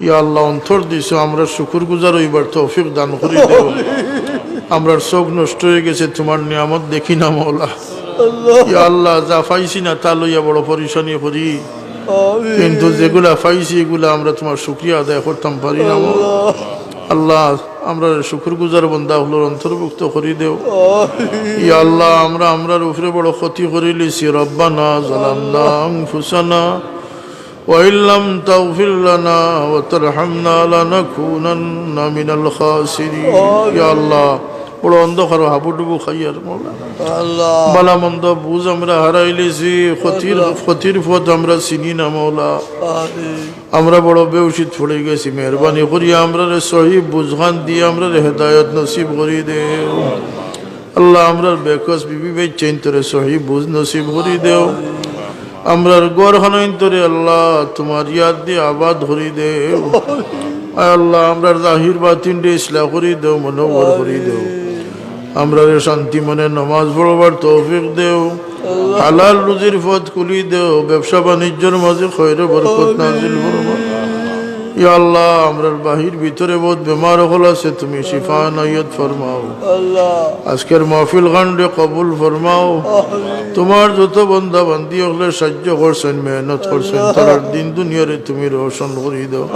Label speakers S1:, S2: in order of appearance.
S1: ইয়া আল্লাহ অন্তর দিছো আমরা শুকুর গুজার হইবার তৌফিক দান করি দেও। আমরা চোখ নষ্ট হয়ে গেছে তোমার নিয়ামত দেখি না মৌলা। ইয়া আল্লাহ যা পাইছি না তা লইয়া বড় পরিশানি করি। কিন্তু যেগুলা পাইছি এগুলা আমরা তোমার শুক্রিয়া আদায় করতাম পারি না আল্লাহ। আমরা শুকুর গুজার বন্ধা হলোর অন্তর্ভুক্ত করি দেও। ইয়া আল্লাহ আমরা আমরার উপরে বড় ক্ষতি করে লিছি রব্বানা জালামনা আনফুসানা وإن لم تغفر لنا وترحمنا لنكونن من الخاسرين يا الله বড় অন্ধকার হাবুডুবু খাইয়ার মৌলা
S2: আল্লাহ
S1: বালা মন্দ বুঝ আমরা হারাইলেছি ক্ষতির ক্ষতির পথ আমরা চিনি না মৌলা
S2: আমিন
S1: আমরা বড় বেউসিত পড়ে গেছি মেহরবানি করি আমরা রে সহি বুঝখান দিয়ে আমরা রে হেদায়ত নসিব করি দেও আল্লাহ আমরার বেকস বিবি বে চেন্তরে সহি বুঝ নসিব করি দেও আমরার গড় হনন্তরে আল্লাহ তোমার ইয়াদ দিয়ে আবাদ ধরি দে আল্লাহ আমরার জাহির বা তিনটে ইসলা করি দেও মনোবর করি দেও। আমরারে শান্তি মনে নমাজ পড়বার তৌফিক দেও। হালাল রুজির পথ খুলি দেও। ব্যবসা বাণিজ্যের মাঝে খৈর বরকত নাজিল ফরমা ইয়া আল্লাহ আমরার বাহির ভিতরে বহুত বেমার হল আছে তুমি শিফা নাইয়ত ফরমাও। আজকের মাহফিল খান্ডে কবুল ফরমাও। তোমার যত বন্ধা বান্ধি হলে সাহায্য করছেন মেহনত করছেন তার দিন দুনিয়ারে তুমি রোশন করি দাও।